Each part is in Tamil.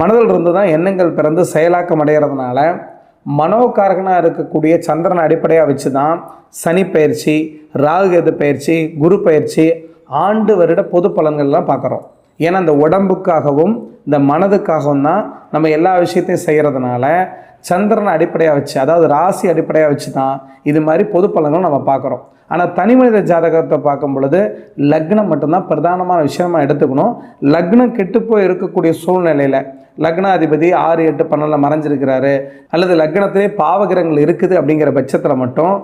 மனதில் இருந்து தான் எண்ணங்கள் பிறந்து செயலாக்கம் அடைகிறதுனால மனோகாரகனாக இருக்கக்கூடிய சந்திரனை அடிப்படையாக வச்சு தான் சனி பயிற்சி ராகுகேது பயிற்சி குரு பயிற்சி ஆண்டு வருட பொது பலன்கள்லாம் பார்க்குறோம். ஏன்னா இந்த உடம்புக்காகவும் இந்த மனதுக்காகவும் தான் நம்ம எல்லா விஷயத்தையும் செய்கிறதுனால சந்திரனை அடிப்படையாக வச்சு அதாவது ராசி அடிப்படையாக வச்சு தான் இது மாதிரி பொது பலன்கள் நம்ம பார்க்குறோம். ஆனால் தனி மனித ஜாதகத்தை பார்க்கும் பொழுது லக்னம் மட்டும்தான் பிரதானமான விஷயமா எடுத்துக்கணும். லக்னம் கெட்டுப்போய் இருக்கக்கூடிய சூழ்நிலையில் லக்னாதிபதி ஆறு எட்டு பன்னெண்டில் மறைஞ்சிருக்கிறாரு. அல்லது லக்னத்திலே பாவகிரகங்கள் இருக்குது அப்படிங்கிற பட்சத்தில் மட்டும்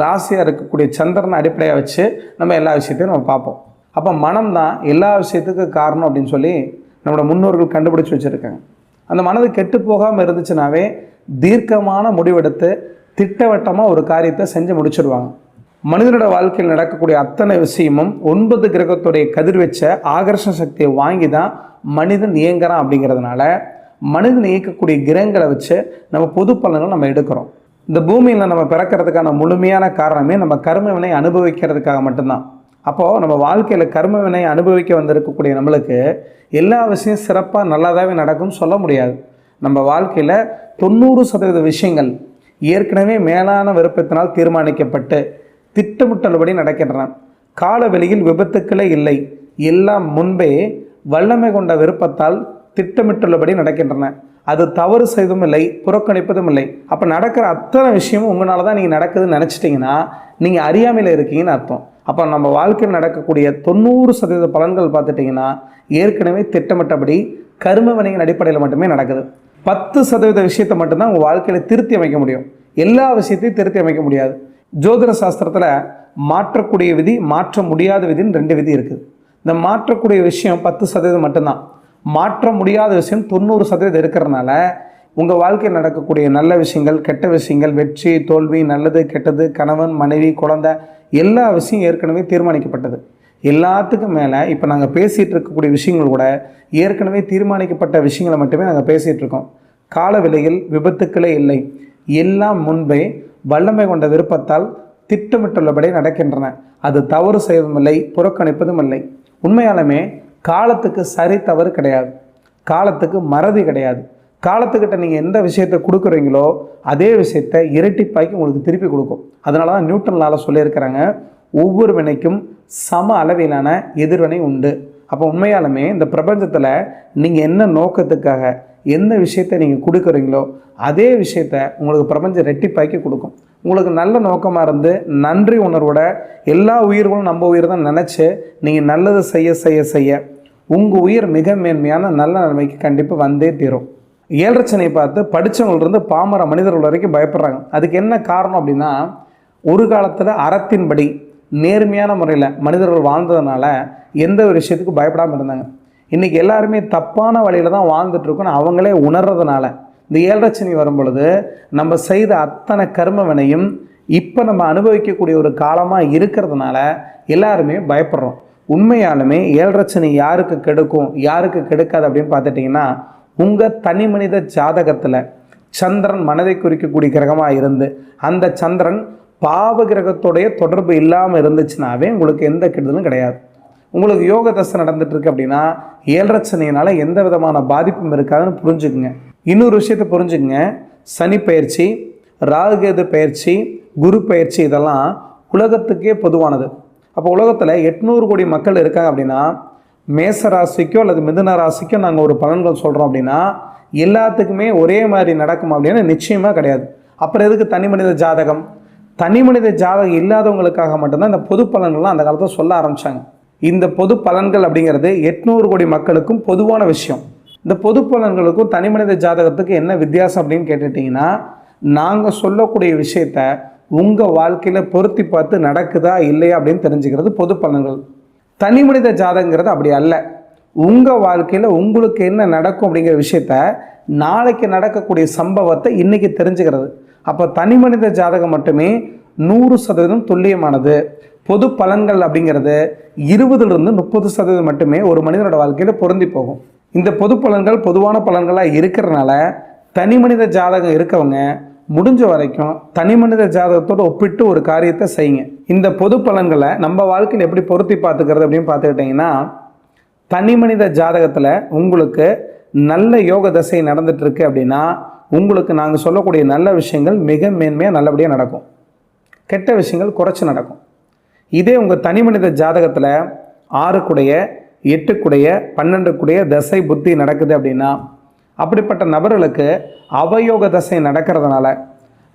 ராசியாக இருக்கக்கூடிய சந்திரனை அடிப்படையாக வச்சு நம்ம எல்லா விஷயத்தையும் நம்ம பார்ப்போம். அப்போ மனம் தான் எல்லா விஷயத்துக்கும் காரணம் அப்படின்னு சொல்லி நம்மளோட முன்னோர்கள் கண்டுபிடிச்சி வச்சுருக்காங்க. அந்த மனது கெட்டு போகாமல் இருந்துச்சுனாவே தீர்க்கமான முடிவெடுத்து திட்டவட்டமாக ஒரு காரியத்தை செஞ்சு முடிச்சிடுவாங்க மனிதனோட வாழ்க்கையில் நடக்கக்கூடிய அத்தனை விஷயமும் ஒன்பது கிரகத்துடைய கதிர்வச்ச ஆகர்ஷண சக்தியை வாங்கி தான் மனிதன் இயங்குறான் அப்படிங்கிறதுனால மனிதன் இயக்கக்கூடிய கிரகங்களை வச்சு நம்ம பொது பலன்கள் நம்ம எடுக்கிறோம். இந்த பூமியில் நம்ம பிறக்கிறதுக்கான முழுமையான காரணமே நம்ம கர்ம வினை அனுபவிக்கிறதுக்காக மட்டும்தான். அப்போது நம்ம வாழ்க்கையில் கர்ம வினை அனுபவிக்க வந்திருக்கக்கூடிய நம்மளுக்கு எல்லா விஷயம் சிறப்பாக நல்லதாகவே நடக்கும்னு சொல்ல முடியாது. நம்ம வாழ்க்கையில் தொண்ணூறு சதவீத விஷயங்கள் ஏற்கனவே மேலான விருப்பத்தினால் தீர்மானிக்கப்பட்டு திட்டமிட்டபடி நடக்கின்றன. காலவெளியில் விபத்துக்களே இல்லை. எல்லாம் முன்பே வல்லமை கொண்ட விருப்பத்தால் திட்டமிட்டுள்ளபடி நடக்கின்றன. அது தவறு செய்வதும் இல்லை புறக்கணிப்பதும் இல்லை. அப்போ நடக்கிற அத்தனை விஷயமும் உங்களால் தான் நீங்கள் நடக்குதுன்னு நினச்சிட்டிங்கன்னா நீங்கள் அறியாமையில் இருக்கீங்கன்னு அர்த்தம். அப்போ நம்ம வாழ்க்கையில் நடக்கக்கூடிய தொண்ணூறு சதவீத பலன்கள் பார்த்துட்டிங்கன்னா ஏற்கனவே திட்டமிட்டபடி கரும வினையின் அடிப்படையில் மட்டுமே நடக்குது. பத்து சதவீத விஷயத்தை மட்டும்தான் உங்கள் வாழ்க்கையில் திருத்தி அமைக்க முடியும். எல்லா விஷயத்தையும் திருத்தி அமைக்க முடியாது. ஜோதிட சாஸ்திரத்தில் மாற்றக்கூடிய விதி மாற்ற முடியாத விதின்னு ரெண்டு விதி இருக்குது இந்த மாற்றக்கூடிய விஷயம் பத்து சதவீதம் மட்டும்தான். மாற்ற முடியாத விஷயம் தொண்ணூறு சதவீதம் இருக்கிறதுனால உங்கள் வாழ்க்கையில் நடக்கக்கூடிய நல்ல விஷயங்கள் கெட்ட விஷயங்கள் வெற்றி தோல்வி நல்லது கெட்டது கணவன் மனைவி குழந்தை எல்லா விஷயம் ஏற்கனவே தீர்மானிக்கப்பட்டது. எல்லாத்துக்கும் மேலே இப்போ நாங்கள் பேசிகிட்டு இருக்கக்கூடிய விஷயங்கள் கூட ஏற்கனவே தீர்மானிக்கப்பட்ட விஷயங்களை மட்டுமே நாங்கள் பேசிகிட்டு இருக்கோம். கால விலையில் விபத்துக்களே இல்லை. எல்லாம் முன்பே வல்லமை கொண்ட விருப்பத்தால் திட்டமிட்டுள்ளபடி நடக்கின்றன. அது தவறு செய்வதும் இல்லை புறக்கணிப்பதும் இல்லை உண்மையாலுமே காலத்துக்கு சரி தவறு கிடையாது. காலத்துக்கு மறதி கிடையாது. காலத்துக்கிட்ட நீங்கள் எந்த விஷயத்தை கொடுக்குறீங்களோ அதே விஷயத்தை இரட்டிப்பாக்கி உங்களுக்கு திருப்பி கொடுக்கும். அதனால தான் நியூட்டன்லால் சொல்லியிருக்கிறாங்க ஒவ்வொரு வினைக்கும் சம அளவிலான எதிர்வினை உண்டு. அப்போ உண்மையாலுமே இந்த பிரபஞ்சத்தில் நீங்கள் என்ன நோக்கத்துக்காக எந்த விஷயத்தை நீங்கள் கொடுக்குறீங்களோ அதே விஷயத்த உங்களுக்கு பிரபஞ்சம் ரெட்டிப்பாக்கி கொடுக்கும். உங்களுக்கு நல்ல நோக்கமாக இருந்து நன்றி உணர்வோட எல்லா உயிர்களும் நம்ம உயிர் தான் நினச்சி நீங்கள் நல்லது செய்ய செய்ய செய்ய உங்கள் உயிர் மிக மேன்மையான நல்ல நிலைமைக்கு கண்டிப்பாக வந்தே தீரும். ஏழரச்சனையை பார்த்து படித்தவங்கள்ருந்து பாமர மனிதர்கள் வரைக்கும் பயப்படுறாங்க. அதுக்கு என்ன காரணம் அப்படின்னா ஒரு காலத்தில் அறத்தின்படி நேர்மையான முறையில் மனிதர்கள் வாழ்ந்ததுனால எந்த ஒரு விஷயத்துக்கும் பயப்படாமல் இருந்தாங்க. இன்றைக்கி எல்லாருமே தப்பான வழியில் தான் வாழ்ந்துட்டுருக்கோன்னு அவங்களே உணர்றதுனால இந்த ஏழரச்சனி வரும் பொழுது நம்ம செய்த அத்தனை கர்ம வினையும் இப்போ நம்ம அனுபவிக்கக்கூடிய ஒரு காலமாக இருக்கிறதுனால எல்லாருமே பயப்படுறோம். உண்மையாலுமே ஏழரச்சனி யாருக்கு கெடுக்கும் யாருக்கு கெடுக்காது அப்படின்னு பார்த்துட்டிங்கன்னா உங்கள் தனி மனித ஜாதகத்தில் சந்திரன் மனதை குறிக்கக்கூடிய கிரகமாக இருந்து அந்த சந்திரன் பாவ கிரகத்துடைய தொடர்பு இல்லாமல் இருந்துச்சுனாவே உங்களுக்கு எந்த கெடுதலும் கிடையாது. உங்களுக்கு யோக தசை நடந்துட்டுருக்கு அப்படின்னா ஏழரச்சனையினால எந்த விதமான பாதிப்பும் இருக்காதுன்னு புரிஞ்சுக்குங்க. இன்னொரு விஷயத்தை புரிஞ்சுக்குங்க. சனி பயிற்சி ராகுகேது பயிற்சி குரு பயிற்சி இதெல்லாம் உலகத்துக்கே பொதுவானது. அப்போ உலகத்தில் எட்நூறு கோடி மக்கள் இருக்காங்க அப்படின்னா மேச ராசிக்கோ அல்லது மிதுன ராசிக்கோ நாங்கள் ஒரு பலன்கள் சொல்கிறோம் அப்படின்னா எல்லாத்துக்குமே ஒரே மாதிரி நடக்கும் அப்படின்னு நிச்சயமாக கிடையாது. அப்புறம் எதுக்கு தனி மனித ஜாதகம்? தனி மனித ஜாதகம் இல்லாதவங்களுக்காக மட்டும்தான் இந்த பொது பலன்கள்லாம் அந்த காலத்தில் சொல்ல ஆரம்பித்தாங்க இந்த பொது பலன்கள் அப்படிங்கிறது எட்நூறு கோடி மக்களுக்கும் பொதுவான விஷயம். இந்த பொது பலன்களுக்கும் தனி மனித ஜாதகத்துக்கு என்ன வித்தியாசம் அப்படின்னு கேட்டுட்டிங்கன்னா நாங்கள் சொல்லக்கூடிய விஷயத்த உங்கள் வாழ்க்கையில் பொருத்தி பார்த்து நடக்குதா இல்லையா அப்படின்னு தெரிஞ்சுக்கிறது பொது பலன்கள். தனி மனித ஜாதகங்கிறது அப்படி அல்ல. உங்கள் வாழ்க்கையில் உங்களுக்கு என்ன நடக்கும் அப்படிங்கிற விஷயத்த நாளைக்கு நடக்கக்கூடிய சம்பவத்தை இன்றைக்கி தெரிஞ்சுக்கிறது. அப்போ தனி மனித ஜாதகம் மட்டுமே நூறு சதவீதம் துல்லியமானது. பொது பலன்கள் அப்படிங்கிறது இருபதுலேருந்து முப்பது சதவீதம் மட்டுமே ஒரு மனிதனோட வாழ்க்கையில் பொருந்தி போகும். இந்த பொது பலன்கள் பொதுவான பலன்களாக இருக்கிறனால தனி மனித ஜாதகம் இருக்கவங்க முடிஞ்ச வரைக்கும் தனி மனித ஜாதகத்தோடு ஒப்பிட்டு ஒரு காரியத்தை செய்யுங்க. இந்த பொது பலன்களை நம்ம வாழ்க்கையில் எப்படி பொருத்தி பார்த்துக்கிறது அப்படின்னு பார்த்துக்கிட்டிங்கன்னா தனி மனித ஜாதகத்தில் உங்களுக்கு நல்ல யோக தசை நடந்துட்டு இருக்கு அப்படின்னா உங்களுக்கு நாங்கள் சொல்லக்கூடிய நல்ல விஷயங்கள் மிக மேன்மையாக நல்லபடியாக நடக்கும். கெட்ட விஷயங்கள் குறைச்சி நடக்கும். இதே உங்கள் தனி மனித ஜாதகத்தில் ஆறுக்குடைய எட்டுக்குடைய பன்னெண்டுக்குடைய தசை புத்தி நடக்குது அப்படின்னா அப்படிப்பட்ட நபர்களுக்கு அவயோக தசை நடக்கிறதுனால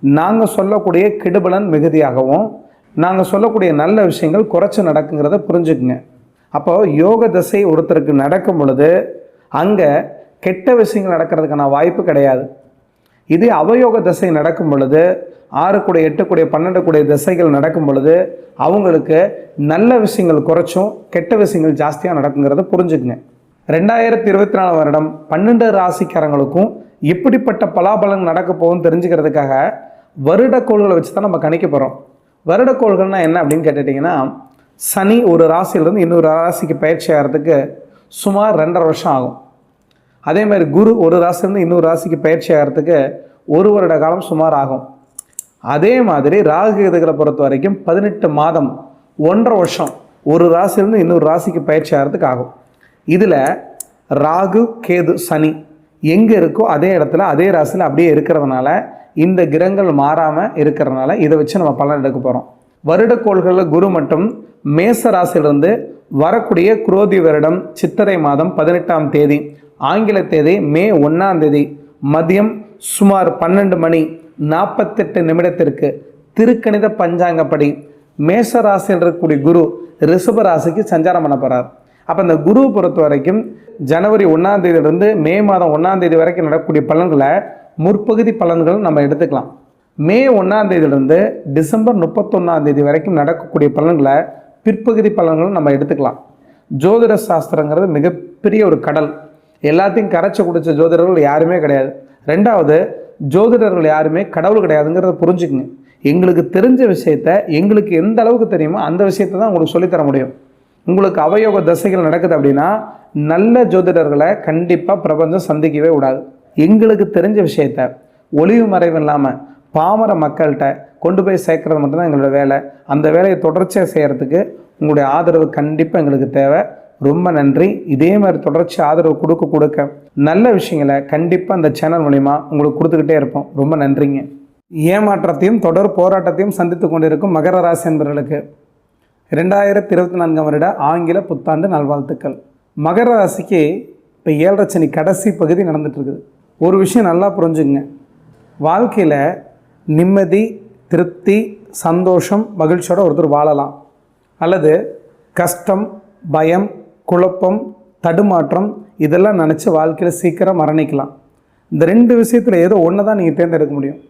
நாங்கள் சொல்லக்கூடிய கெடுபலன் மிகுதியாகவும் நாங்கள் சொல்லக்கூடிய நல்ல விஷயங்கள் குறைச்சி நடக்குங்கிறத புரிஞ்சுக்குங்க. அப்போ யோக தசை ஒருத்தருக்கு நடக்கும் பொழுது அங்கே கெட்ட விஷயங்கள் நடக்கிறதுக்கான வாய்ப்பு கிடையாது. இதே அவயோக தசை நடக்கும் பொழுது ஆறு கூட எட்டு கூட பன்னெண்டு கூட திசைகள் நடக்கும் பொழுது அவங்களுக்கு நல்ல விஷயங்கள் குறைச்சும் கெட்ட விஷயங்கள் ஜாஸ்தியாக நடக்குங்கிறத புரிஞ்சுக்குங்க. ரெண்டாயிரத்தி இருபத்தி நாலு வருடம் பன்னெண்டு ராசிக்காரங்களுக்கும் எப்படிப்பட்ட பலாபலன் நடக்க போகும்னு தெரிஞ்சுக்கிறதுக்காக வருடக்கோள்களை வச்சு தான் நம்ம கணிக்க போகிறோம் வருடக்கோள்கள்னால் என்ன அப்படின்னு கேட்டுட்டிங்கன்னா சனி ஒரு ராசியிலேருந்து இன்னொரு ராசிக்கு பயிற்சி ஆகிறதுக்கு சுமார் ரெண்டரை வருஷம் ஆகும். அதே மாதிரி குரு ஒரு ராசிலேருந்து இன்னொரு ராசிக்கு பயிற்சி ஆகிறதுக்கு ஒரு வருட காலம் சுமார் ஆகும் அதே மாதிரி ராகு கேதுகளை பொறுத்த வரைக்கும் பதினெட்டு மாதம் ஒன்றரை வருஷம் ஒரு ராசிலேருந்து இன்னொரு ராசிக்கு பயிற்சி ஆகிறதுக்கு ஆகும். இதில் ராகு கேது சனி எங்கே இருக்கோ அதே இடத்துல அதே ராசியில் அப்படியே இருக்கிறதுனால இந்த கிரகங்கள் மாறாமல் இருக்கிறதுனால இதை வச்சு நம்ம பலன் எடுக்க போகிறோம் வருடக்கோள்களில் குரு மட்டும் மேச ராசியிலிருந்து வரக்கூடிய குரோதி வருடம் சித்திரை மாதம் பதினெட்டாம் தேதி ஆங்கில தேதி மே ஒன்றாம் தேதி மதியம் சுமார் பன்னெண்டு மணி நாற்பத்தெட்டு நிமிடத்திற்கு திருக்கணித பஞ்சாங்கப்படி மேஷ ராசியில் இருக்கக்கூடிய குரு ரிஷப ராசிக்கு சஞ்சாரம் பண்ண போகிறார் அப்போ இந்த குரு பொறுத்த வரைக்கும் ஜனவரி ஒன்றாம் தேதியிலிருந்து மே மாதம் ஒன்றாம் தேதி வரைக்கும் நடக்கக்கூடிய பலன்களை முற்பகுதி பலன்கள் நம்ம எடுத்துக்கலாம். மே ஒன்றாம் தேதியிலிருந்து டிசம்பர் முப்பத்தொன்னாம் தேதி வரைக்கும் நடக்கக்கூடிய பலன்களை பிற்பகுதி பலன்களும் நம்ம எடுத்துக்கலாம். ஜோதிட சாஸ்திரங்கிறது மிகப்பெரிய ஒரு கடல். எல்லாத்தையும் கரைச்சி குடிச்ச ஜோதிடர்கள் யாருமே கிடையாது. ரெண்டாவது ஜோதிடர்கள் யாருமே கடவுள் கிடையாதுங்கிறத புரிஞ்சுக்குங்க. எங்களுக்கு தெரிஞ்ச விஷயத்த எங்களுக்கு எந்த அளவுக்கு தெரியுமோ அந்த விஷயத்தை தான் உங்களுக்கு சொல்லித்தர முடியும். உங்களுக்கு அவயோக தசைகள் நடக்குது அப்படின்னா நல்ல ஜோதிடர்களை கண்டிப்பாக பிரபஞ்சம் சந்திக்கவே விடாது எங்களுக்கு தெரிஞ்ச விஷயத்த ஒளிவு மறைவு இல்லாமல் பாமர மக்கள்கிட்ட கொண்டு போய் சேர்க்கறது மட்டும்தான் எங்களோட வேலை. அந்த வேலையை தொடர்ச்சியாக செய்கிறதுக்கு உங்களுடைய ஆதரவு கண்டிப்பாக எங்களுக்கு தேவை. ரொம்ப நன்றி. இதே மாதிரி தொடர்ச்சி ஆதரவு கொடுக்க கொடுக்க நல்ல விஷயங்களை கண்டிப்பாக அந்த சேனல் மூலிமா உங்களுக்கு கொடுத்துக்கிட்டே இருப்போம். ரொம்ப நன்றிங்க. ஏமாற்றத்தையும் தொடர் போராட்டத்தையும் சந்தித்து கொண்டிருக்கும் மகர ராசி என்பவர்களுக்கு ரெண்டாயிரத்தி இருபத்தி நான்காம் வருட ஆங்கில புத்தாண்டு நல்வாழ்த்துக்கள். மகர ராசிக்கு இப்போ ஏழரை சனி கடைசி பகுதி நடந்துட்டு இருக்குது. ஒரு விஷயம் நல்லா புரிஞ்சுங்க வாழ்க்கையில் நிம்மதி திருப்தி சந்தோஷம் மகிழ்ச்சியோட ஒருத்தர் வாழலாம். அல்லது கஷ்டம் பயம் குழப்பம் தடுமாற்றம் இதெல்லாம் நினச்சி வாழ்க்கையில் சீக்கிரம் மரணிக்கலாம். இந்த ரெண்டு விஷயத்தில் ஏதோ ஒன்று தான் நீங்கள் தேர்ந்தெடுக்க முடியும்.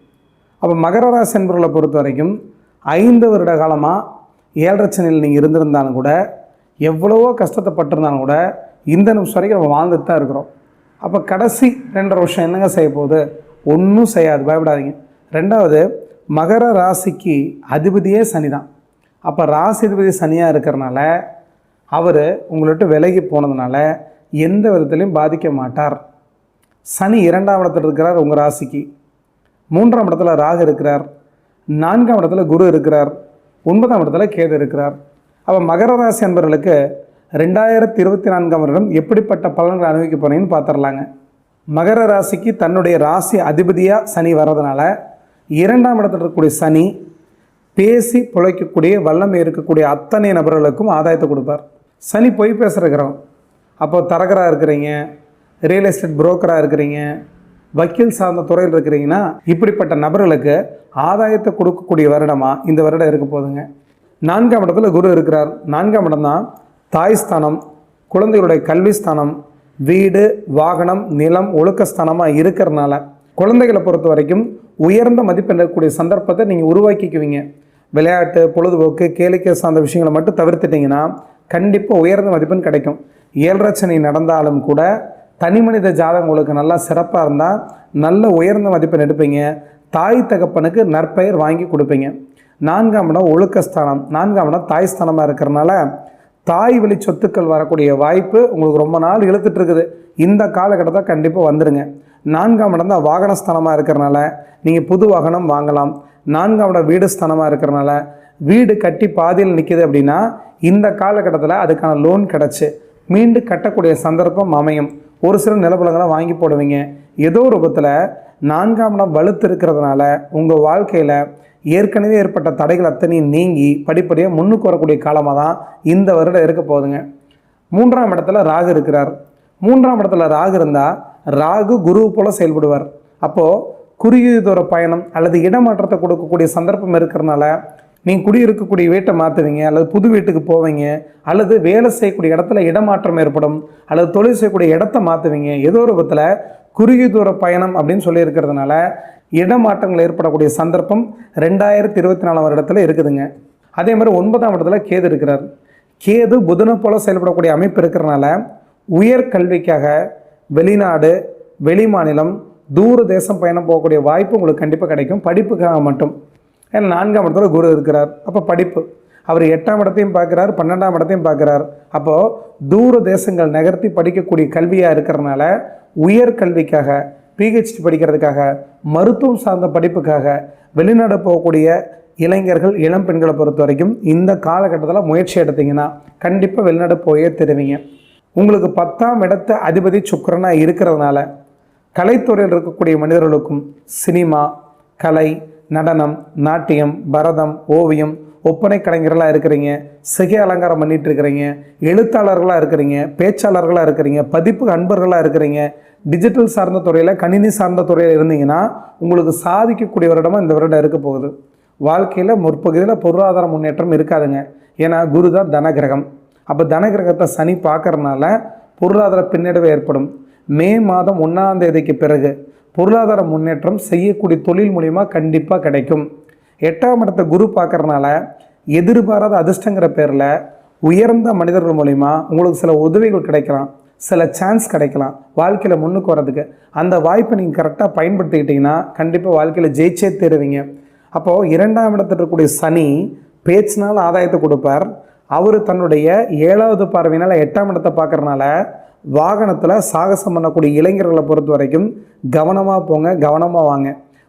அப்போ மகர ராசி என்பவர்களை பொறுத்த வரைக்கும் ஐந்து வருட காலமாக ஏழரை சனியில் நீங்கள் இருந்திருந்தாலும் கூட எவ்வளவோ கஷ்டத்தை பட்டிருந்தாலும் கூட இந்த நிமிஷம் வரைக்கும் நம்ம வாழ்ந்துட்டு தான் இருக்கிறோம். அப்போ கடைசி ரெண்டரை வருஷம் என்னங்க செய்ய போகுது? ஒன்றும் செய்யாது. பயப்படாதீங்க. ரெண்டாவது மகர ராசிக்கு அதிபதியே சனி தான் அப்போ ராசி அதிபதி சனியாக இருக்கிறனால அவர் உங்கள்கிட்ட விலகி போனதுனால எந்த விதத்துலையும் பாதிக்க மாட்டார். சனி இரண்டாம் இடத்துல இருக்கிறார் உங்கள் ராசிக்கு. மூன்றாம் இடத்துல ராகு இருக்கிறார். நான்காம் இடத்துல குரு இருக்கிறார். ஒன்பதாம் இடத்துல கேது இருக்கிறார். அப்போ மகர ராசி அன்பர்களுக்கு ரெண்டாயிரத்தி இருபத்தி நான்காம் வருடம் எப்படிப்பட்ட பலன்களை அனுபவிக்க போகிறீங்கன்னு பார்த்துடலாங்க. மகர ராசிக்கு தன்னுடைய ராசி அதிபதியாக சனி வர்றதுனால இரண்டாம் இடத்துல இருக்கக்கூடிய சனி பேசி பிழைக்கக்கூடிய வல்லமை இருக்கக்கூடிய அத்தனை நபர்களுக்கும் ஆதாயத்தை கொடுப்பார். சனி பொய் பேசுகிறக்கிறோம் அப்போ தரகராக இருக்கிறீங்க ரியல் எஸ்டேட் புரோக்கராக இருக்கிறீங்க வக்கீல் சார்ந்த துறையில் இருக்கிறீங்கன்னா இப்படிப்பட்ட நபர்களுக்கு ஆதாயத்தை கொடுக்கக்கூடிய வருடமாக இந்த வருடம் இருக்க போகுதுங்க. நான்காம் இடத்துல குரு இருக்கிறார். நான்காம் இடம் தான் தாய் ஸ்தானம் குழந்தைகளுடைய கல்வி ஸ்தானம் வீடு வாகனம் நிலம் ஒழுக்க ஸ்தானமாக இருக்கிறனால குழந்தைகளை பொறுத்த வரைக்கும் உயர்ந்த மதிப்பெண் இருக்கக்கூடிய சந்தர்ப்பத்தை நீங்கள் உருவாக்கிக்குவீங்க. விளையாட்டு பொழுதுபோக்கு கேளிக்கை சார்ந்த விஷயங்களை மட்டும் தவிர்த்துட்டிங்கன்னா கண்டிப்பாக உயர்ந்த மதிப்பெண் கிடைக்கும். ஏழரை நடந்தாலும் கூட தனி மனித ஜாதகம் உங்களுக்கு நல்லா சிறப்பாக இருந்தால் நல்ல உயர்ந்த மதிப்பெண் எடுப்பீங்க. தாய் தகப்பனுக்கு நற்பெயர் வாங்கி கொடுப்பீங்க. நான்காம் இடம் ஒழுக்கஸ்தானம். நான்காம் இடம் தாய் ஸ்தானமாக இருக்கிறனால தாய் வழி சொத்துக்கள் வரக்கூடிய வாய்ப்பு உங்களுக்கு ரொம்ப நாள் இழுத்துட்டு இருக்குது. இந்த காலகட்டத்தை கண்டிப்பாக வந்துடுங்க நான்காம் இடம் தான் வாகனஸ்தானமாக இருக்கிறனால நீங்கள் புது வாகனம் வாங்கலாம். நான்காம் இடம் வீடு ஸ்தானமாக இருக்கிறனால வீடு கட்டி பாதியில் நிற்கிது அப்படின்னா இந்த காலகட்டத்தில் அதுக்கான லோன் கிடச்சி. மீண்டும் கட்டக்கூடிய சந்தர்ப்பம் அமையும். ஒரு சில நிலப்பலங்களை வாங்கி போடுவீங்க. ஏதோ ரூபத்தில் நான்காம் இடம் வலுத்து இருக்கிறதுனால உங்கள் வாழ்க்கையில் ஏற்கனவே ஏற்பட்ட தடைகள் அத்தனையும் நீங்கி படிப்படியாக முன்னுக்கு வரக்கூடிய காலமாக தான் இந்த வருடம் இருக்க போகுதுங்க. மூன்றாம் இடத்துல ராகு இருக்கிறார். மூன்றாம் இடத்துல ராகு இருந்தால் ராகு குரு போல செயல்படுவார். அப்போது குறுகிய தூர பயணம் அல்லது இடமாற்றத்தை கொடுக்கக்கூடிய சந்தர்ப்பம் இருக்கிறனால நீங்கள் குடியிருக்கக்கூடிய வீட்டை மாற்றுவீங்க அல்லது புது வீட்டுக்கு போவீங்க அல்லது வேலை செய்யக்கூடிய இடத்துல இடமாற்றம் ஏற்படும் அல்லது தொழில் செய்யக்கூடிய இடத்த மாற்றுவீங்க ஏதோ ஒரு விதத்தில் குறுகிய தூர பயணம் அப்படின்னு சொல்லி இருக்கிறதுனால இடமாற்றங்கள் ஏற்படக்கூடிய சந்தர்ப்பம் ரெண்டாயிரத்தி இருபத்தி நாலாம் வருடத்தில் இருக்குதுங்க. அதே மாதிரி ஒன்பதாம் இடத்துல கேது இருக்கிறார். கேது புதனை போல செயல்படக்கூடிய அமைப்பு இருக்கிறனால உயர் கல்விக்காக வெளிநாடு வெளி மாநிலம் தூர தேசம் பயணம் போகக்கூடிய வாய்ப்பு உங்களுக்கு கண்டிப்பாக கிடைக்கும். படிப்புக்காக மட்டும். ஏன்னா நான்காம் இடத்துல குரு இருக்கிறார். அப்போ படிப்பு. அவர் எட்டாம் இடத்தையும் பார்க்குறார் பன்னெண்டாம் இடத்தையும் பார்க்குறார். அப்போது தூர தேசங்கள் நகர்த்தி படிக்கக்கூடிய கல்வியாக இருக்கிறனால உயர் கல்விக்காக பிஹெச்டி படிக்கிறதுக்காக மருத்துவம் சார்ந்த படிப்புக்காக வெளிநாடு போகக்கூடிய இளைஞர்கள் இளம் பெண்களை பொறுத்த வரைக்கும் இந்த காலகட்டத்தில் முயற்சி எடுத்தீங்கன்னா கண்டிப்பாக வெளிநாடு போயே தெரிவிங்க. உங்களுக்கு பத்தாம் இடத்த அதிபதி சுக்கரனாக இருக்கிறதுனால கலைத்துறையில் இருக்கக்கூடிய மனிதர்களுக்கும் சினிமா கலை நடனம் நாட்டியம் பரதம் ஓவியம் ஒப்பனை கலைஞர்களாக இருக்கிறீங்க சிகை அலங்காரம் பண்ணிட்டு இருக்கிறீங்க எழுத்தாளர்களாக இருக்கிறீங்க பேச்சாளர்களாக இருக்கிறீங்க பதிப்பு அன்பர்களாக இருக்கிறீங்க டிஜிட்டல் சார்ந்த துறையில் கணினி சார்ந்த துறையில் இருந்தீங்கன்னா உங்களுக்கு சாதிக்கக்கூடிய வருடமாக இந்த வருடம் இருக்க போகுது. வாழ்க்கையில் முற்பகுதியில் பொருளாதார முன்னேற்றம் இருக்காதுங்க. ஏன்னா குரு தான் தனகிரகம். அப்போ தனகிரகத்தை சனி பார்க்கறனால பொருளாதார பின்னடைவு ஏற்படும். மே மாதம் ஒன்றாம் தேதிக்கு பிறகு பொருளாதார முன்னேற்றம் செய்யக்கூடிய தொழில் மூலிமா கண்டிப்பாக கிடைக்கும். எட்டாம் இடத்தை குரு பார்க்கறனால எதிர்பாராத அதிர்ஷ்டங்கிற பேரில் உயர்ந்த மனிதர்கள் மூலிமா உங்களுக்கு சில உதவிகள் கிடைக்கலாம். சில சான்ஸ் கிடைக்கலாம். வாழ்க்கையில் முன்னுக்கு வர்றதுக்கு. அந்த வாய்ப்பை நீங்கள் கரெக்டாக பயன்படுத்திக்கிட்டிங்கன்னா கண்டிப்பாக வாழ்க்கையில் ஜெயிச்சே தருவீங்க. அப்போது இரண்டாம் இடத்துல இருக்கக்கூடிய சனி பேச்சினால் ஆதாயத்தை கொடுப்பார். அவர் தன்னுடைய ஏழாவது பார்வையினால் எட்டாம் இடத்தை பார்க்கறனால வாகனத்தில் சாகசம் பண்ணக்கூடிய இளைஞர்களை பொறுத்த வரைக்கும் கவனமாக போங்க கவனமாக வாங்க.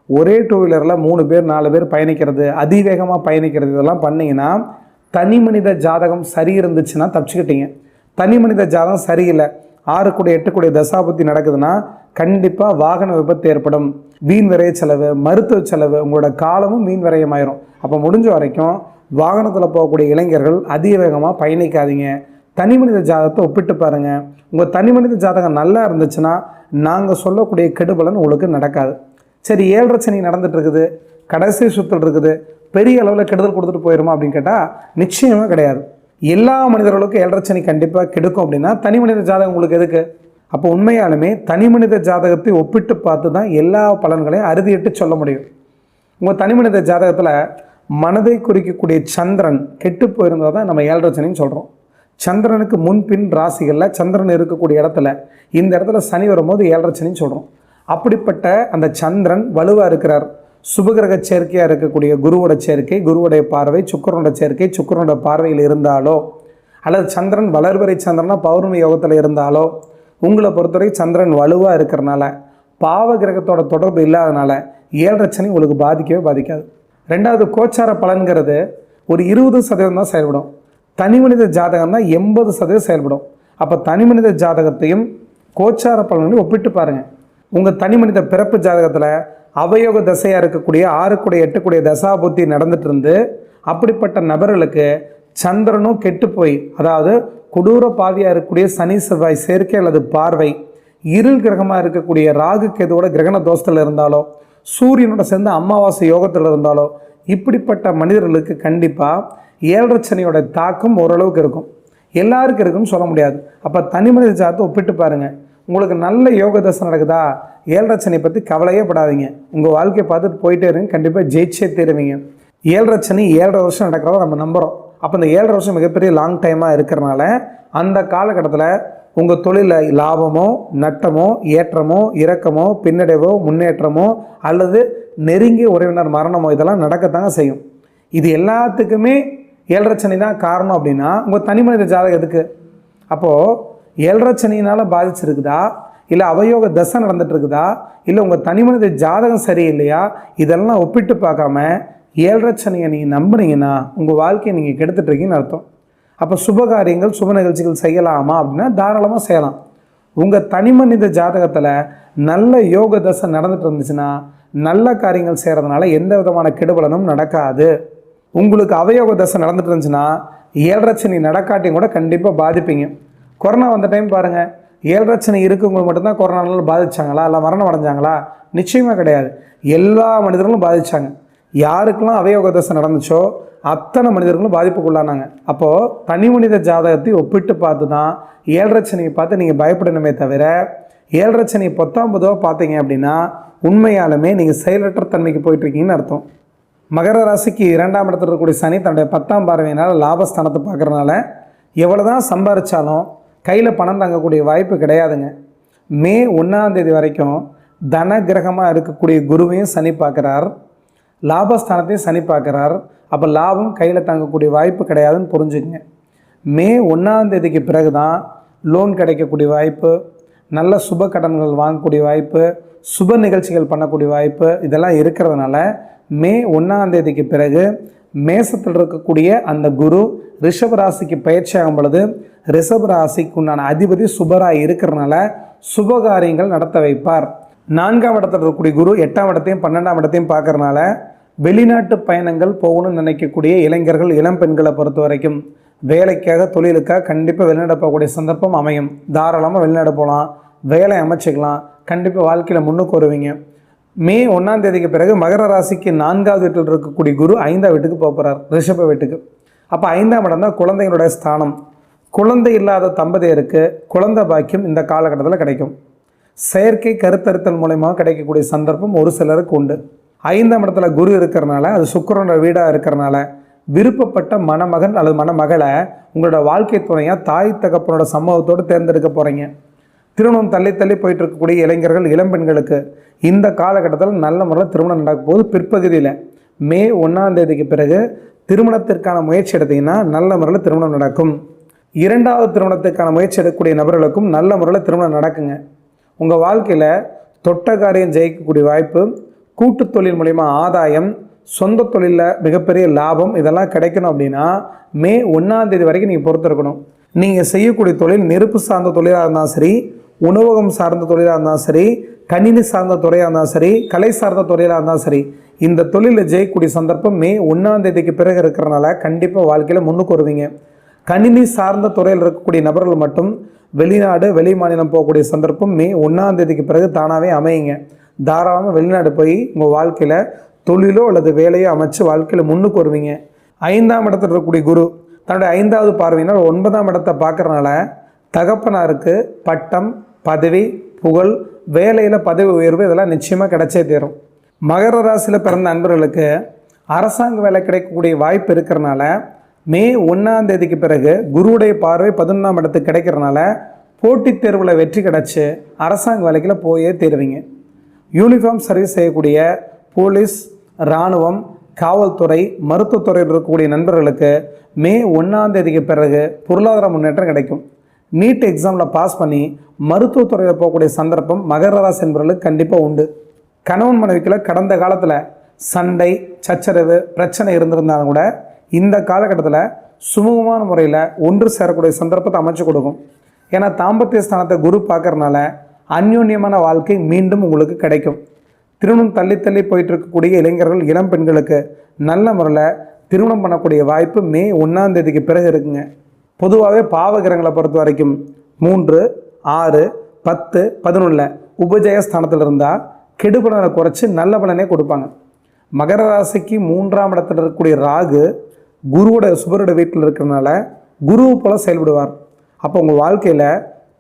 ஒரே டூ வீலரில் மூணு பேர் நாலு பேர் பயணிக்கிறது அதிவேகமாக பயணிக்கிறது இதெல்லாம் பண்ணிங்கன்னா தனி மனித ஜாதகம் சரி இருந்துச்சுன்னா தப்பிச்சுக்கிட்டீங்க. தனி மனித ஜாதகம் சரியில்லை. ஆறு கூட எட்டு கூட தசாபத்தி நடக்குதுன்னா கண்டிப்பாக வாகன விபத்து ஏற்படும். வீண் விரைய செலவு மருத்துவ செலவு உங்களோட காலமும் வீண் விரயமாயிரும். அப்போ முடிஞ்ச வரைக்கும் வாகனத்தில் போகக்கூடிய இளைஞர்கள் அதிக வேகமாக பயணிக்காதீங்க. தனி மனித ஜாதகத்தை ஒப்பிட்டு பாருங்கள் உங்கள் தனி மனித ஜாதகம் நல்லா இருந்துச்சுன்னா நாங்கள் சொல்லக்கூடிய கெடுபலன் உங்களுக்கு நடக்காது. சரி ஏழரை சனி நடந்துட்டு இருக்குது. கடைசி சுத்தல் இருக்குது. பெரிய அளவில் கெடுதல் கொடுத்துட்டு போயிருமா அப்படின்னு கேட்டால் நிச்சயமாக கிடையாது. எல்லா மனிதர்களுக்கும் ஏழரை சனி கண்டிப்பாக கெடுக்கும் அப்படின்னா தனி மனித ஜாதகம் உங்களுக்கு எதுக்கு? அப்போ உண்மையாலுமே தனி மனித ஜாதகத்தை ஒப்பிட்டு பார்த்து தான் எல்லா பலன்களையும் அறுதியிட்டு சொல்ல முடியும். உங்கள் தனி மனித ஜாதகத்தில் மனதை குறிக்கக்கூடிய சந்திரன் கெட்டு போயிருந்தால் தான் நம்ம ஏழரசனின்னு சொல்கிறோம் சந்திரனுக்கு முன்பின் ராசிகளில் சந்திரன் இருக்கக்கூடிய இடத்துல இந்த இடத்துல சனி வரும்போது ஏழரசனின்னு சொல்கிறோம் அப்படிப்பட்ட அந்த சந்திரன் வலுவாக இருக்கிறார். சுபகிரக சேர்க்கையாக இருக்கக்கூடிய குருவோட சேர்க்கை குருவுடைய பார்வை சுக்கரனோட சேர்க்கை சுக்கரனோட பார்வையில் இருந்தாலோ அல்லது சந்திரன் வளர்வரை சந்திரனா பௌர்ணமி யோகத்தில் இருந்தாலோ உங்களை பொறுத்தவரை சந்திரன் வலுவாக இருக்கிறனால பாவ கிரகத்தோட தொடர்பு இல்லாதனால ஏழரை சனி உங்களுக்கு பாதிக்கவே பாதிக்காது. ரெண்டாவது கோச்சார பலன்கிறது ஒரு இருபது சதவீதம் தான் செயல்படும். தனி மனித ஜாதகம்னா எண்பது சதவீதம் செயல்படும். அப்போ தனி மனித ஜாதகத்தையும் கோச்சார பலன்களையும் ஒப்பிட்டு பாருங்கள் உங்கள் தனி மனித பிறப்பு ஜாதகத்தில் அவயோக தசையாக இருக்கக்கூடிய ஆறுக்குடைய எட்டுக்குடைய தசாபுத்தி நடந்துட்டு இருந்து அப்படிப்பட்ட நபர்களுக்கு சந்திரனும் கெட்டு போய் அதாவது கொடூர பாவியாக இருக்கக்கூடிய சனி செவ்வாய் சேர்க்கை அல்லது பார்வை இருள் கிரகமாக இருக்கக்கூடிய ராகு கேதுவோட கிரகண தோஷத்தில் இருந்தாலோ சூரியனோட சேர்ந்து அமாவாசை யோகத்தில் இருந்தாலோ இப்படிப்பட்ட மனிதர்களுக்கு கண்டிப்பாக ஏழரை சனியோட தாக்கம் ஓரளவுக்கு இருக்கும். எல்லாருக்கும் இருக்குன்னு சொல்ல முடியாது. அப்போ தனி மனித ஜாதத்தை ஒப்பிட்டு பாருங்கள் உங்களுக்கு நல்ல யோக தசை நடக்குதா? ஏழரச்சனை பற்றி கவலையே படாதீங்க. உங்கள் வாழ்க்கையை பார்த்துட்டு போயிட்டே இருங்க. கண்டிப்பாக ஜெயிச்சே தருவீங்க. ஏழரச்சனை ஏழரை வருஷம் நடக்கிறத நம்ம நம்புகிறோம் அப்போ இந்த ஏழரை வருஷம் மிகப்பெரிய லாங் டைமாக இருக்கிறனால அந்த காலகட்டத்தில் உங்கள் தொழிலில் லாபமோ நட்டமோ ஏற்றமோ இறக்கமோ பின்னடைவோ முன்னேற்றமோ அல்லது நெருங்கிய உறவினர் மரணமோ இதெல்லாம் நடக்கத்தாங்க செய்யும். இது எல்லாத்துக்குமே ஏழரச்சனை தான் காரணம் அப்படின்னா உங்கள் தனி மனித ஜாதகம் எதுக்கு? அப்போது ஏழரச்சனையினால் பாதிச்சிருக்குதா? இல்லை அவயோக தசை நடந்துட்டுருக்குதா? இல்லை உங்கள் தனி மனித ஜாதகம் சரியில்லையா? இதெல்லாம் ஒப்பிட்டு பார்க்காம ஏழரச்சனையை நீங்கள் நம்புனீங்கன்னா உங்கள் வாழ்க்கையை நீங்கள் கெடுத்துட்ருக்கீங்கன்னு அர்த்தம். அப்போ சுப காரியங்கள் சுப நிகழ்ச்சிகள் செய்யலாமா அப்படின்னா தாராளமாக செய்யலாம். உங்கள் தனி மனித ஜாதகத்தில் நல்ல யோக தசை நடந்துட்டு இருந்துச்சுன்னா நல்ல காரியங்கள் செய்கிறதுனால எந்த விதமான கெடுபலனும் நடக்காது. உங்களுக்கு அவயோக தசை நடந்துட்டு இருந்துச்சுன்னா ஏழரை நடக்காட்டியும் கூட கண்டிப்பாக பாதிப்பீங்க. கொரோனா வந்த டைம் பாருங்கள் ஏழரை இருக்கவங்க மட்டும்தான் கொரோனாவில் பாதிச்சாங்களா? இல்லை மரணம் அடைஞ்சாங்களா? நிச்சயமாக கிடையாது. எல்லா மனிதர்களும் பாதிச்சாங்க. யாருக்கெல்லாம் அவயோக தசை நடந்துச்சோ அத்தனை மனிதர்களும் பாதிப்புக்குள்ளானாங்க. அப்போது தனி மனித ஜாதகத்தை ஒப்பிட்டு பார்த்து தான் ஏழரச்சனையை பார்த்து நீங்கள் பயப்படணுமே தவிர ஏழரை பத்தாம் பொதுவாக பார்த்தீங்க அப்படின்னா உண்மையாலுமே நீங்கள் செயலற்ற தன்மைக்கு போயிட்டுருக்கீங்கன்னு அர்த்தம். மகர ராசிக்கு இரண்டாம் இடத்துல இருக்கக்கூடிய சனி தன்னுடைய பத்தாம் பார்வையினால் லாபஸ்தானத்தை பார்க்குறனால எவ்வளோ தான் சம்பாரித்தாலும் கையில் பணம் தங்கக்கூடிய வாய்ப்பு கிடையாதுங்க. மே ஒன்றாம் தேதி வரைக்கும் தன கிரகமாக இருக்கக்கூடிய குருவையும் சனி பார்க்குறார். லாபஸ்தானத்தையும் சனி பார்க்குறார். அப்போ லாபம் கையில் தங்கக்கூடிய வாய்ப்பு கிடையாதுன்னு புரிஞ்சுக்குங்க. மே ஒன்றாம் தேதிக்கு பிறகு தான் லோன் கிடைக்கக்கூடிய வாய்ப்பு நல்ல சுப கடன்கள் வாங்கக்கூடிய வாய்ப்பு சுப நிகழ்ச்சிகள் பண்ணக்கூடிய வாய்ப்பு இதெல்லாம் இருக்கிறதுனால மே ஒன்றாம் தேதிக்கு பிறகு மேசத்தில் இருக்கக்கூடிய அந்த குரு ரிஷப ராசிக்கு பயிற்சி ஆகும் பொழுது ரிஷப ராசிக்கு உண்டான அதிபதி சுபராக இருக்கிறனால சுபகாரியங்கள் நடத்த வைப்பார். நான்காம் இடத்துல இருக்கக்கூடிய குரு எட்டாம் இடத்தையும் பன்னெண்டாம் இடத்தையும் பார்க்கறனால வெளிநாட்டு பயணங்கள் போகணும்னு நினைக்கக்கூடிய இளைஞர்கள் இளம் பெண்களை பொறுத்த வரைக்கும் வேலைக்காக தொழிலுக்காக கண்டிப்பாக வெளிநாடு போகக்கூடிய சந்தர்ப்பம் அமையும். தாராளமாக வெளிநாடு போகலாம் வேலை அமைச்சிக்கலாம். கண்டிப்பாக வாழ்க்கையில் முன்னுக்கு வருவீங்க. மே ஒன்றாம் தேதிக்கு பிறகு மகர ராசிக்கு நான்காவது வீட்டில் இருக்கக்கூடிய குரு ஐந்தாம் வீட்டுக்கு போக போகிறார் ரிஷப வீட்டுக்கு. அப்போ ஐந்தாம் இடம் தான் குழந்தைங்களுடைய ஸ்தானம். குழந்தை இல்லாத தம்பதியருக்கு குழந்தை பாக்கியம் இந்த காலகட்டத்தில் கிடைக்கும். செயற்கை கருத்தறுத்தல் மூலயமா கிடைக்கக்கூடிய சந்தர்ப்பம் ஒரு சிலருக்கு உண்டு. ஐந்தாம் இடத்துல குரு இருக்கிறனால அது சுக்கரனோட வீடாக இருக்கிறனால விருப்பப்பட்ட மணமகன் அல்லது மணமகளை உங்களோட வாழ்க்கை துணையாக தாய் தகப்பனோட சம்பவத்தோடு தேர்ந்தெடுக்க போகிறீங்க திருமணம் தள்ளி தள்ளி போயிட்டு இருக்கக்கூடிய இளைஞர்கள் இளம்பெண்களுக்கு இந்த காலகட்டத்தில் நல்ல முறையில் திருமணம் நடக்கும் போது பிற்பகுதியில். மே ஒன்றாம் தேதிக்கு பிறகு திருமணத்திற்கான முயற்சி எடுத்தீங்கன்னா நல்ல முறையில் திருமணம் நடக்கும். இரண்டாவது திருமணத்துக்கான முயற்சி எடுக்கக்கூடிய நபர்களுக்கும் நல்ல முறையில் திருமணம் நடக்குங்க. உங்கள் வாழ்க்கையில் தொட்ட காரியம் ஜெயிக்கக்கூடிய வாய்ப்பு கூட்டு தொழில் மூலிமா ஆதாயம் சொந்த தொழிலில் மிகப்பெரிய லாபம் இதெல்லாம் கிடைக்கணும் அப்படின்னா மே ஒன்றாம் தேதி வரைக்கும் நீங்கள் பொறுத்திருக்கணும். நீங்கள் செய்யக்கூடிய தொழில் நெருப்பு சார்ந்த தொழிலாக இருந்தாலும் சரி உணவகம் சார்ந்த தொழிலாக இருந்தாலும் சரி கணினி சார்ந்த துறையாக இருந்தாலும் சரி கலை சார்ந்த துறையாக இருந்தாலும் சரி இந்த தொழிலில் ஜெயிக்கக்கூடிய சந்தர்ப்பம் மே ஒன்றாம் தேதிக்கு பிறகு இருக்கிறனால கண்டிப்பாக வாழ்க்கையில் முன்னுக்கு வருவீங்க. கணினி சார்ந்த துறையில் இருக்கக்கூடிய நபர்கள் மட்டும் வெளிநாடு வெளி மாநிலம் போகக்கூடிய சந்தர்ப்பம் மே ஒன்றாம் தேதிக்கு பிறகு தானாகவே அமையுங்க. தாராளமாக வெளிநாடு போய் உங்கள் வாழ்க்கையில் தொழிலோ அல்லது வேலையோ அமைச்சு வாழ்க்கையில் முன்னுக்கு வருவீங்க. ஐந்தாம் இடத்துல இருக்கக்கூடிய குரு தன்னுடைய ஐந்தாவது பார்வையினால் ஒன்பதாம் இடத்தை பார்க்குறனால தகப்பனாருக்கு பட்டம் பதவி புகழ் வேலையில் பதவி உயர்வு இதெல்லாம் நிச்சயமாக கிடைச்சே தீரும். மகர ராசியில் பிறந்த நண்பர்களுக்கு அரசாங்க வேலை கிடைக்கக்கூடிய வாய்ப்பு இருக்கிறனால மே ஒன்றாம் தேதிக்கு பிறகு குருவுடைய பார்வை பதினொன்றாம் இடத்துக்கு கிடைக்கிறனால போட்டித் தேர்வில் வெற்றி கிடச்சி அரசாங்க வேலைக்கில் போயே தீருவீங்க. யூனிஃபார்ம் சர்வீஸ் செய்யக்கூடிய போலீஸ் இராணுவம் காவல்துறை மருத்துவத்துறையில் இருக்கக்கூடிய நண்பர்களுக்கு மே ஒன்றாம் தேதிக்கு பிறகு பொருளாதார முன்னேற்றம் கிடைக்கும். நீட் எக்ஸாமில் பாஸ் பண்ணி மருத்துவத்துறையில் போகக்கூடிய சந்தர்ப்பம் மகர ராசி என்பவர்களுக்கு கண்டிப்பாக உண்டு. கணவன் மனைவிக்குள்ள கடந்த காலத்தில் சண்டை சச்சரவு பிரச்சனை இருந்திருந்தாலும் கூட இந்த காலகட்டத்தில் சுமூகமான முறையில் ஒன்று சேரக்கூடிய சந்தர்ப்பத்தை அமைச்சு கொடுக்கும். ஏன்னா தாம்பத்திய ஸ்தானத்தை குரு பார்க்கறனால அந்யோன்யமான வாழ்க்கை மீண்டும் உங்களுக்கு கிடைக்கும். திருமணம் தள்ளி தள்ளி போயிட்டு இருக்கக்கூடிய இளைஞர்கள் இளம் பெண்களுக்கு நல்ல முறையில் திருமணம் பண்ணக்கூடிய வாய்ப்பு மே ஒன்றாம் தேதிக்கு பிறகு இருக்குங்க. பொதுவாகவே பாவகிரகங்களை பொறுத்த வரைக்கும் மூன்று ஆறு பத்து பதினொன்றில் உபஜய ஸ்தானத்தில் இருந்தால் கெடுபலனை குறைச்சி நல்ல பலனே கொடுப்பாங்க. மகர ராசிக்கு மூன்றாம் இடத்துல இருக்கக்கூடிய ராகு குருவோட சுபரோட வீட்டில் இருக்கிறனால குருவை போல செயல்படுவார். அப்போ உங்கள் வாழ்க்கையில்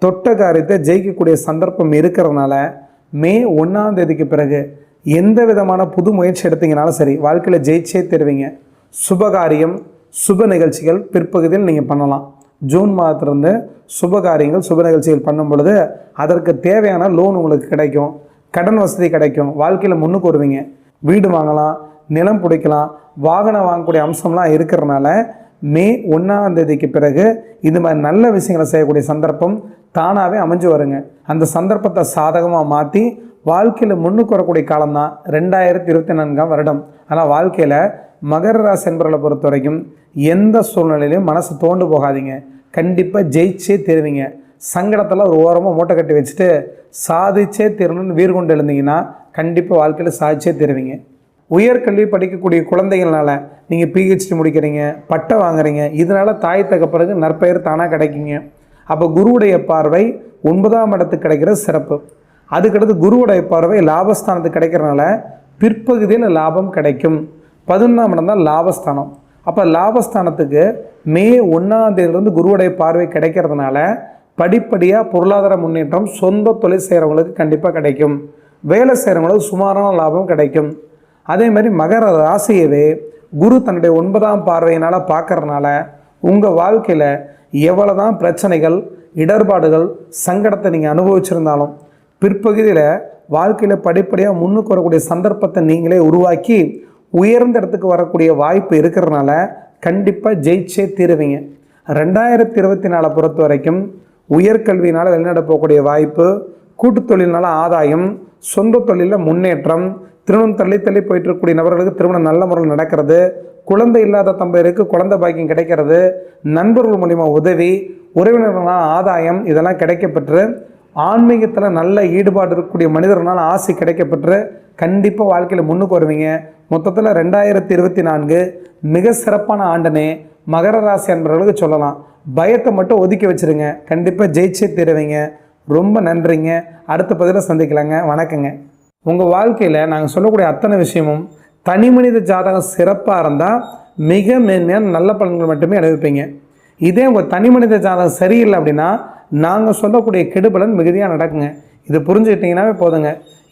தொட்ட காரியத்தை ஜெயிக்கக்கூடிய சந்தர்ப்பம் இருக்கிறதுனால மே ஒன்றாம் தேதிக்கு பிறகு எந்த விதமான புது முயற்சி எடுத்தீங்கனாலும் சரி வாழ்க்கையில் ஜெயிச்சே தருவீங்க. சுபகாரியம் சுப நிகழ்ச்சிகள் பிற்பகுதியில் நீங்கள் பண்ணலாம். ஜூன் மாதத்திலிருந்து சுப காரியங்கள் சுப நிகழ்ச்சிகள் பண்ணும் பொழுது அதற்கு தேவையான லோன் உங்களுக்கு கிடைக்கும். கடன் வசதி கிடைக்கும். வாழ்க்கையில் முன்னுக்கு வருவீங்க. வீடு வாங்கலாம் நிலம் பிடிக்கலாம் வாகனம் வாங்கக்கூடிய அம்சம்லாம் இருக்கிறனால மே ஒன்றாம் தேதிக்கு பிறகு இது மாதிரி நல்ல விஷயங்களை செய்யக்கூடிய சந்தர்ப்பம் தானாகவே அமைஞ்சு வருங்க. அந்த சந்தர்ப்பத்தை சாதகமாக மாற்றி வாழ்க்கையில் முன்னுக்கு வரக்கூடிய காலம்தான் ரெண்டாயிரத்தி இருபத்தி நான்காம் வருடம். ஆனால் வாழ்க்கையில் மகர ராசி என்பவர்களை பொறுத்த வரைக்கும் எந்த சூழ்நிலையிலையும் மனசு தோண்டு போகாதீங்க. கண்டிப்பாக ஜெயிச்சே தருவீங்க. சங்கடத்தில் ஒரு ஓரமாக மூட்டை கட்டி வச்சுட்டு சாதிச்சே தீரணும்னு வீர் கொண்டு எழுந்தீங்கன்னா கண்டிப்பாக வாழ்க்கையில் சாதிச்சே தருவீங்க. உயர்கல்வி படிக்கக்கூடிய குழந்தைகள்னால நீங்கள் பிஹெச்டி முடிக்கிறீங்க பட்டை வாங்குறீங்க. இதனால் தாய் தகப்பனுக்கு நற்பெயர் தானாக கிடைக்குங்க. அப்போ குருவுடைய பார்வை ஒன்பதாம் இடத்துக்கு கிடைக்கிற சிறப்பு. அதுக்கடுத்து குருவுடைய பார்வை லாபஸ்தானத்துக்கு கிடைக்கிறனால பிற்பகுதியில் லாபம் கிடைக்கும். பதினொன்றாம் இடம் தான் லாபஸ்தானம். அப்போ லாபஸ்தானத்துக்கு மே ஒன்றாம் தேதியிலிருந்து குருவுடைய பார்வை கிடைக்கிறதுனால படிப்படியாக பொருளாதார முன்னேற்றம் சொந்த தொழில் செய்கிறவங்களுக்கு கண்டிப்பாக கிடைக்கும். வேலை செய்கிறவங்களுக்கு சுமாரான லாபம் கிடைக்கும். அதே மாதிரி மகர ராசியவே குரு தன்னுடைய ஒன்பதாம் பார்வையினால் பார்க்கறனால உங்கள் வாழ்க்கையில் எவ்வளோ தான் பிரச்சனைகள் இடர்பாடுகள் சங்கடத்தை நீங்கள் அனுபவிச்சிருந்தாலும் பிற்பகுதியில் வாழ்க்கையில் படிப்படியாக முன்னுக்கு வரக்கூடிய சந்தர்ப்பத்தை நீங்களே உருவாக்கி உயர்ந்த இடத்துக்கு வரக்கூடிய வாய்ப்பு இருக்கிறனால கண்டிப்பாக ஜெயிச்சே தீருவீங்க. ரெண்டாயிரத்தி இருபத்தி நாலை பொறுத்த வரைக்கும் உயர்கல்வியினால் வெளிநாடு போகக்கூடிய வாய்ப்பு கூட்டுத் தொழில்னால ஆதாயம் சொந்த தொழிலில் முன்னேற்றம் திருமணம் தள்ளி தள்ளி போயிட்டு இருக்கக்கூடிய நபர்களுக்கு திருமணம் நல்ல முறையில் நடக்கிறது குழந்தை இல்லாத தம்பருக்கு குழந்தை பாக்கியம் கிடைக்கிறது நண்பர்கள் மூலிமா உதவி உறவினர்களால் ஆதாயம் இதெல்லாம் கிடைக்கப்பெற்று ஆன்மீகத்தில் நல்ல ஈடுபாடு இருக்கக்கூடிய மனிதர்களால் ஆசை கிடைக்கப்பெற்று கண்டிப்பாக வாழ்க்கையில் முன்னுக்கு வருவீங்க. மொத்தத்தில் ரெண்டாயிரத்தி இருபத்தி நான்கு மிக சிறப்பான ஆண்டனே மகர ராசி அன்பர்களுக்கு சொல்லலாம். பயத்தை மட்டும் ஒதுக்கி வச்சிருங்க. கண்டிப்பாக ஜெயிச்சே தீருவீங்க. ரொம்ப நன்றிங்க. அடுத்த பதிவில் சந்திக்கலாங்க. வணக்கங்க. உங்கள் வாழ்க்கையில் நாங்கள் சொல்லக்கூடிய அத்தனை விஷயமும் தனி மனித ஜாதகம் சிறப்பாக இருந்தால் மிக மேன்மையான நல்ல பலன்கள் மட்டுமே அனுபவிப்பீங்க இதே உங்கள் தனி மனித ஜாதகம் சரியில்லை அப்படின்னா நாங்கள் சொல்லக்கூடிய கெடுபலன் மிகுதியாக நடக்குங்க. இது புரிஞ்சுக்கிட்டிங்கன்னாவே போதுங்க.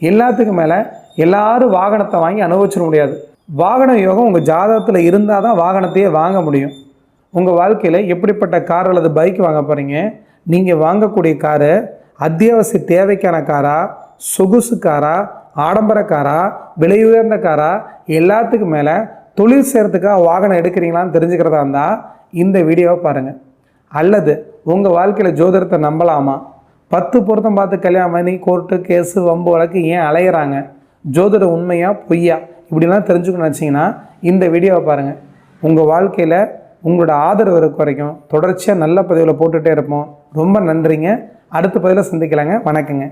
எல்லாத்துக்கும் மேலே எல்லாரும் வாகனத்தை வாங்கி அனுபவிச்சிட முடியாது. வாகன யோகம் உங்கள் ஜாதகத்தில் இருந்தால் தான் வாகனத்தையே வாங்க முடியும். உங்கள் வாழ்க்கையில் எப்படிப்பட்ட கார் அல்லது பைக் வாங்க போகிறீங்க நீங்கள் வாங்கக்கூடிய காரு அத்தியாவசிய தேவைக்கான காரா? சொகுசு காரா? ஆடம்பர காரா? விலை உயர்ந்த காரா? எல்லாத்துக்கும் மேலே தொழில் செய்கிறதுக்காக வாகனம் எடுக்கிறீங்களான்னு தெரிஞ்சுக்கிறதா இருந்தால் இந்த வீடியோவை பாருங்கள் அல்லது உங்கள் வாழ்க்கையில் ஜோதிடத்தை நம்பலாமா? பத்து பொருத்தம் பார்த்து கல்யாணம் பண்ணி கோர்ட்டு கேஸு வம்பு வழக்கு ஏன் அலையிறாங்க? ஜோதிட உண்மையா பொய்யா? இப்படிலாம் தெரிஞ்சுக்கணும்னு வச்சிங்கன்னா இந்த வீடியோவை பாருங்கள் உங்கள் வாழ்க்கையில் உங்களோட ஆதரவு இருக்க வரைக்கும் தொடர்ச்சியாக நல்ல பதிவில் போட்டுகிட்டே இருப்போம். ரொம்ப நன்றிங்க. அடுத்த பதிவில் சந்திக்கலாங்க. வணக்கங்க.